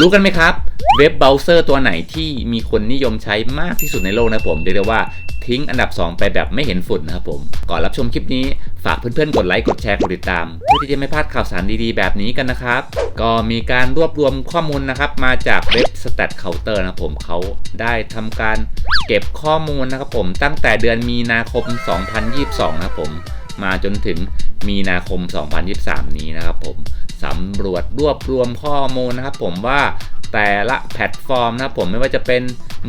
รู้กันไหมครับ เว็บเบราว์เซอร์ตัวไหนที่มีคนนิยมใช้มากที่สุดในโลกนะผมเรียกได้ว่าทิ้งอันดับ 2 ไปแบบไม่เห็นฝุ่นนะครับผม ก่อนรับชมคลิปนี้ ฝากเพื่อนๆ กดไลค์ กดแชร์ กดติดตาม เพื่อที่จะไม่พลาดข่าวสารดีๆ แบบนี้กันนะครับ ก็มีการรวบรวมข้อมูลนะครับ มาจากเว็บ Stat Counter นะผมเขาได้ทำการเก็บข้อมูลนะครับผมตั้งแต่เดือนมีนาคม 2022 นะครับผม มาจนถึงมีนาคม 2023 นี้นะครับผมสำรวจรวบรวมข้อมูลนะครับผมว่าแต่ละแพลตฟอร์มนะครับผมไม่ว่าจะเป็น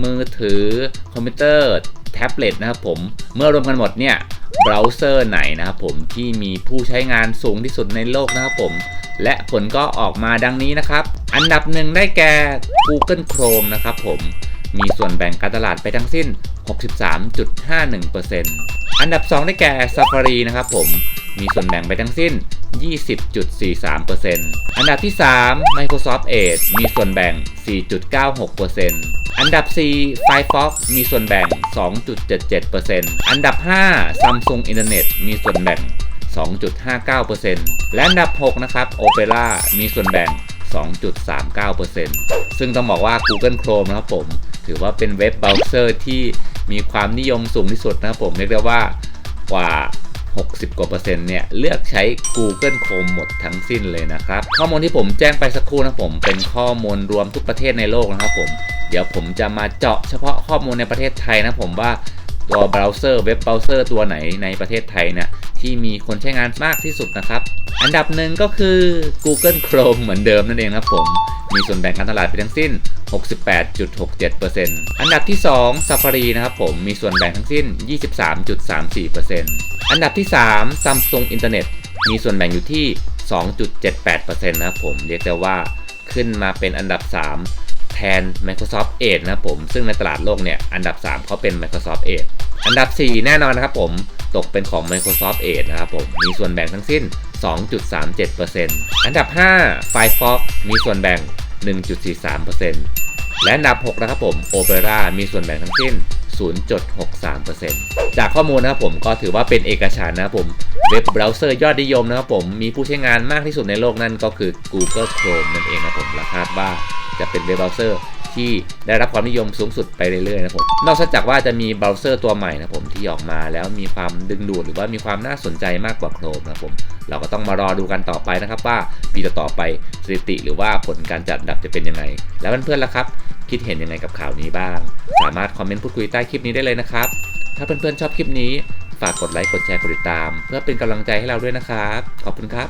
มือถือคอมพิวเตอร์แท็บเล็ตนะครับผมเมื่อรวมกันหมดเนี่ยเบราว์เซอร์ไหนนะครับผมที่มีผู้ใช้งานสูงที่สุดในโลกนะครับผม และผลก็ออกมาดังนี้นะครับ อันดับหนึ่งได้แก่ Google Chrome นะครับผมมีส่วนแบ่งการตลาดไปทั้งสิ้น 63.51% อันดับ 2 ได้แก่ Safari นะครับผมมีส่วนแบ่งไปทั้งสิ้น 20.43%อันดับที่ 3 Microsoft Edge มีส่วนแบ่ง 4.96%อันดับ 4 Firefox มีส่วนแบ่ง 2.77%อันดับ 5 Samsung Internet มีส่วนแบ่ง 2.59%และอันดับ 6 นะครับ Opera มีส่วนแบ่ง 2.39%ซึ่งต้องบอกว่า Google Chrome นะครับผม ถือว่าเป็นเว็บเบราว์เซอร์ที่มีความนิยมสูงที่สุดนะครับผมเรียกได้ว่ากว่า 60 กว่าเปอร์เซ็นต์เนี่ย เลือกใช้ Google Chrome หมดทั้งสิ้นเลยนะครับ ข้อมูลที่ผมแจ้งไปสักครู่นะผม เป็นข้อมูลรวมทุกประเทศในโลกนะครับผม เดี๋ยวผมจะมาเจาะเฉพาะข้อมูลในประเทศไทยนะผมว่าตัวเบราว์เซอร์เว็บเบราว์เซอร์ตัวไหนในประเทศไทยเนี่ย ที่มีคนใช้งานมากที่สุดนะครับ อันดับหนึ่งก็คือ Google Chrome เหมือนเดิมนั่นเองครับผม มีส่วนแบ่งการตลาดไปทั้งสิ้น 68.67%อันดับที่ 2 Safari นะครับผม มีส่วนแบ่งทั้งสิ้น 23.34%อันดับที่ 3 Samsung Internet มีส่วนแบ่งอยู่ที่ 2.78%นะครับผม เรียกได้ว่าขึ้นมาเป็นอันดับ 3แทน Microsoft Edge นะครับผม ซึ่งในตลาดโลกเนี่ย อันดับ 3เขาเป็น Microsoft Edge อันดับ 4 แน่นอนนะครับผม ตกเป็นของ Microsoft Edge นะครับผม มีส่วนแบ่งทั้งสิ้น 2.37%อันดับ 5 Firefox มีส่วนแบ่ง 1.43%และอันดับ 6 นะครับผม Opera มีส่วนแบ่งทั้งสิ้น 0.63%จากข้อมูลนะครับผมก็ถือว่าเป็นเอกฉันนะครับผม เว็บเบราว์เซอร์ยอดนิยมนะครับผม มีผู้ใช้งานมากที่สุดในโลกนั่นก็คือ Google Chrome นั่นเองนะครับผมและคาดว่าจะเป็นเว็บเบราว์เซอร์ ที่ได้รับความนิยมสูงสุดไปเรื่อยๆนะครับผมนอกจากว่าจะมีเบราว์เซอร์ตัวใหม่นะครับผมที่ออกมาแล้วมีความดึงดูดหรือว่ามีความน่าสนใจมากกว่า Chrome นะครับผมเราก็ต้องมารอดูกันต่อไปนะครับว่าปีต่อๆไปสถิติหรือว่าผลการจัดอันดับจะเป็นยังไง แล้วเพื่อนๆล่ะครับ คิดเห็นยังไงกับข่าวนี้บ้าง สามารถคอมเมนต์พูดคุยใต้คลิปนี้ได้เลยนะครับ ถ้าเพื่อนๆชอบคลิปนี้ฝากกดไลค์กดแชร์กดติดตาม เพื่อเป็นกำลังใจให้เราด้วยนะครับ ขอบคุณครับ